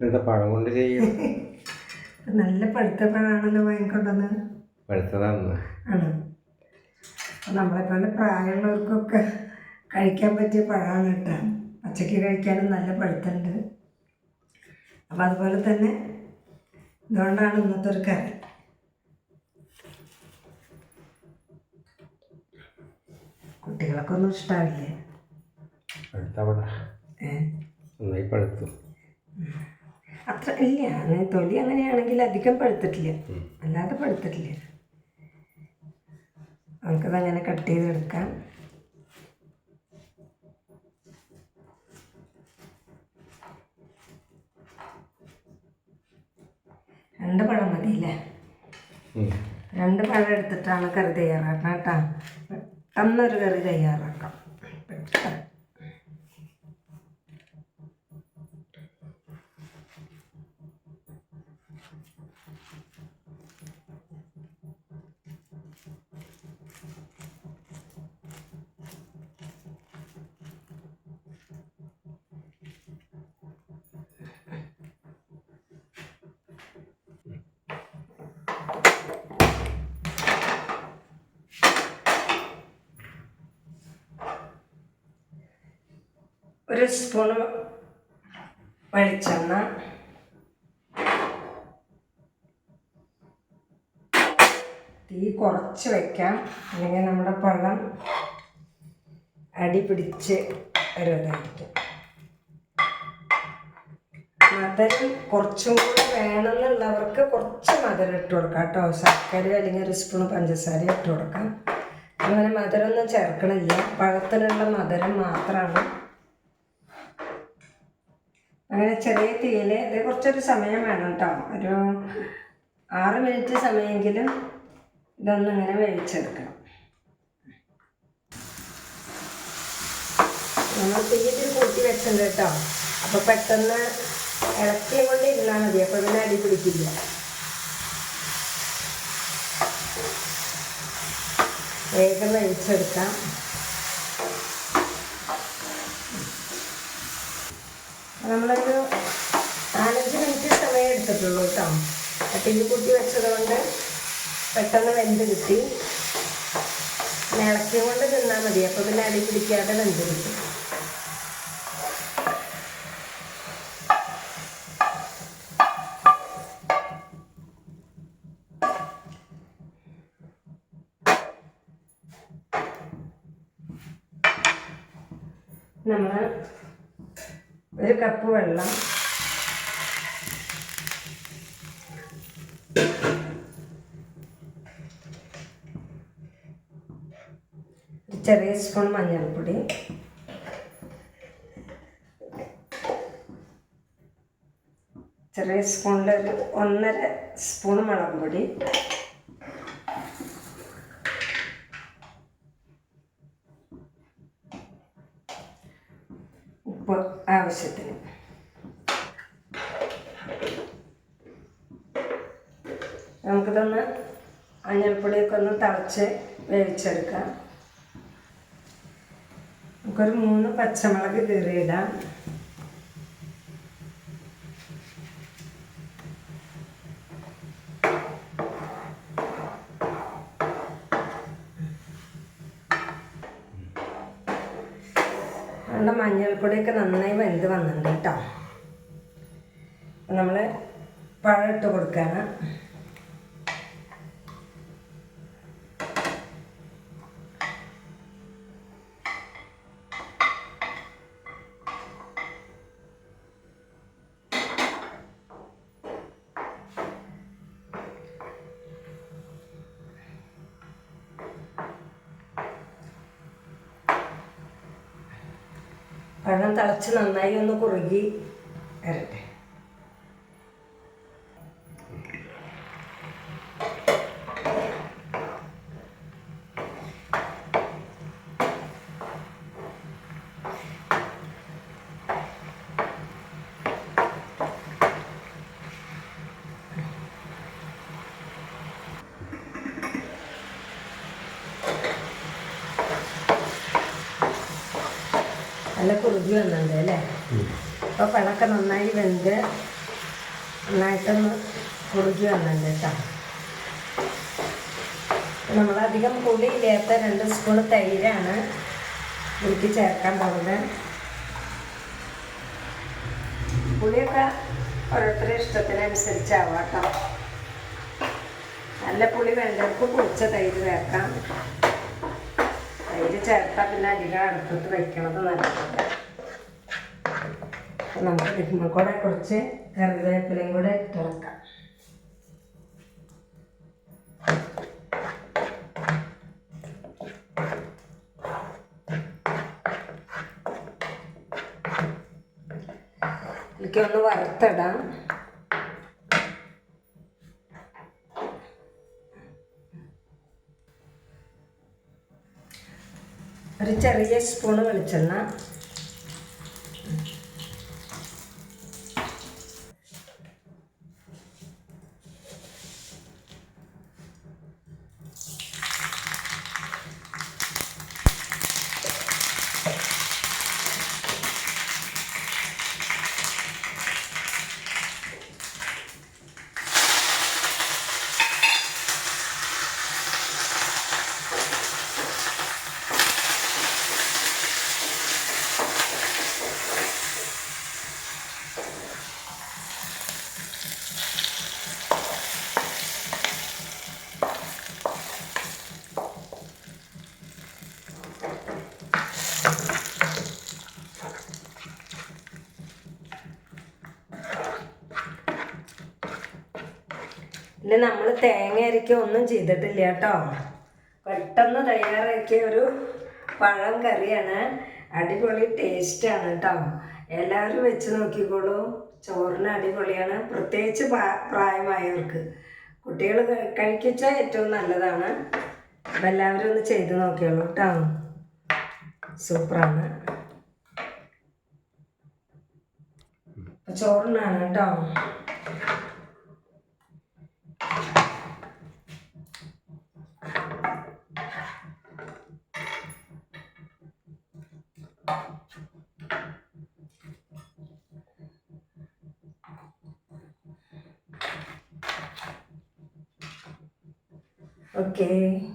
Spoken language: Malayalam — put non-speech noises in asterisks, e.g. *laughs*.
എന്താ പഴം കൊണ്ട് ചെയ്യും? *laughs* നല്ല പഴുത്ത പഴമാണല്ലോ വാങ്ങിക്കൊണ്ടുവന്ന്. പഴുത്തതാണ് ആണ്. നമ്മളെപ്പോലെ പ്രായമുള്ളവർക്കൊക്കെ കഴിക്കാൻ പറ്റിയ പഴമാണ് കേട്ടോ. പച്ചക്ക് കഴിക്കാനും നല്ല പഴുത്തുണ്ട് അപ്പോൾ അതുപോലെ തന്നെ ഇതുകൊണ്ടാണ് ഇന്നത്തെ ഒരു കറി. കുട്ടികളൊക്കെ ഒന്നും ഇഷ്ടാവില്ലേ? പഴുത്ത പഴം ഏ? നന്നായി പഴുത്തു അത്ര ഇല്ല അങ്ങനെ തൊലി അങ്ങനെയാണെങ്കിൽ അധികം പഴുത്തിട്ടില്ല. അല്ലാതെ പഴുത്തിട്ടില്ല. നമുക്കത് അങ്ങനെ കട്ട് ചെയ്തെടുക്കാം. രണ്ട് പഴം മതിയില്ലേ. രണ്ട് പഴം എടുത്തിട്ടാണ് കറി തയ്യാറാക്കണം കേട്ടോ. പെട്ടെന്നൊരു കറി തയ്യാറാക്കാം പെട്ടെന്ന് ഒരു സ്പൂണ് വെളിച്ചെണ്ണ. തീ കുറച്ച് വെക്കാം. അല്ലെങ്കിൽ നമ്മുടെ പഴം അടിപിടിച്ച് വരുന്നതായിരിക്കും. മധുരം കുറച്ചും കൂടി വേണമെന്നുള്ളവർക്ക് കുറച്ച് മധുരം ഇട്ട് കൊടുക്കാം കേട്ടോ. ശർക്കര അല്ലെങ്കിൽ ഒരു സ്പൂൺ പഞ്ചസാര ഇട്ട് കൊടുക്കാം. അങ്ങനെ മധുരമൊന്നും ചേർക്കണില്ല. പഴത്തിനുള്ള മധുരം മാത്രമാണ്. അങ്ങനെ ചെറിയ തീയിൽ ഇത് കുറച്ചൊരു സമയം വേണം കേട്ടോ ഒരു ആറ് മിനിറ്റ് സമയമെങ്കിലും ഇതൊന്നും ഇങ്ങനെ വേവിച്ചെടുക്കണം. നമ്മൾ തീ ഇതിൽ കൂട്ടി വെച്ചിട്ടുണ്ട് കേട്ടോ അപ്പോൾ പെട്ടെന്ന് ഇളക്കി കൊണ്ട് ഇരുന്നാൽ മതി. അപ്പോൾ പിന്നെ അടി പിടിക്കില്ല. വേഗം വേവിച്ചെടുക്കാം. നമ്മളൊരു നാലഞ്ച് മിനിറ്റ് സമയം എടുത്തിട്ടുള്ളൂ കേട്ടോ. അട്ടിയിൽ കുട്ടി വെച്ചതുകൊണ്ട് പെട്ടെന്ന് വെന്ത് കിട്ടി. പിന്നെ ഇളക്കി കൊണ്ട് തിന്നാൽ മതി. അപ്പോൾ പിന്നെ അടി പിടിക്കാതെ വെന്ത് കിട്ടും. നമ്മൾ ഒരു കപ്പ് വെള്ളം. ചെറിയ സ്പൂൺ മഞ്ഞൾപ്പൊടി. ചെറിയ സ്പൂണിൽ ഒരു ഒന്നര സ്പൂൺ മുളക് പൊടി ഉപ്പ് ആവശ്യത്തിന്. നമുക്കിതൊന്ന് മഞ്ഞൾപ്പൊടിയൊക്കെ ഒന്ന് തിളച്ച് വേവിച്ചെടുക്കാം. നമുക്കൊരു മൂന്ന് പച്ചമുളക് കീറിയിടാം. നമ്മുടെ മഞ്ഞൾപ്പൊടിയൊക്കെ നന്നായി വെന്ത് വന്നിട്ടുണ്ട് കേട്ടോ. നമ്മൾ പഴം ഇട്ട് കൊടുക്കുകയാണ്. പഴം തിളച്ച് നന്നായി ഒന്ന് കുറുകി വരട്ടെ. നല്ല കുറുകി വന്നിട്ടുണ്ട് അല്ലേ? അപ്പോൾ പഴമൊക്കെ നന്നായി വെന്ത് നന്നായിട്ടൊന്ന് കുറുകി വന്നിട്ടുണ്ട് കേട്ടോ. നമ്മളധികം പുളി ഇല്ലാത്ത രണ്ട് സ്പൂൺ തൈരാണ് എനിക്ക് ചേർക്കാൻ പോകുന്നത്. പുളിയൊക്കെ ഓരോരുത്തരുടെ ഇഷ്ടത്തിനനുസരിച്ചാവാം കേട്ടോ. നല്ല പുളി വേണ്ടവർക്ക് പൊടിച്ച തൈര് ചേർക്കാം. തൈര് ചേർത്താൽ പിന്നെ അധികം അടുപ്പത്ത് വെക്കണത് നല്ലതല്ല നമുക്ക് ഇതിന്മേൽ കൂടെ കുറച്ച് കറിവേപ്പിലയും കൂടെ ഇട്ടിളക്കാം എനിക്കൊന്ന് വറുത്തിടാം. ഒരു ചെറിയ സ്പൂണ് വെളിച്ചെണ്ണ. ഇല്ല നമ്മൾ തേങ്ങ അരയ്ക്കുക ഒന്നും ചെയ്തിട്ടില്ല കേട്ടോ. പെട്ടെന്ന് തയ്യാറാക്കിയ ഒരു പഴം കറിയാണ്. അടിപൊളി ടേസ്റ്റാണ് കേട്ടോ. എല്ലാവരും വെച്ച് നോക്കിക്കോളൂ. ചോറിന് അടിപൊളിയാണ്. പ്രത്യേകിച്ച് പ്രാ- പ്രായമായവർക്ക്. കുട്ടികൾ കഴിക്കിച്ചാൽ ഏറ്റവും നല്ലതാണ്. അപ്പം എല്ലാവരും ഒന്ന് ചെയ്ത് നോക്കിയോളൂ കേട്ടോ. സൂപ്പറാണ്. ചോറിനാണ് കേട്ടോ. Okay.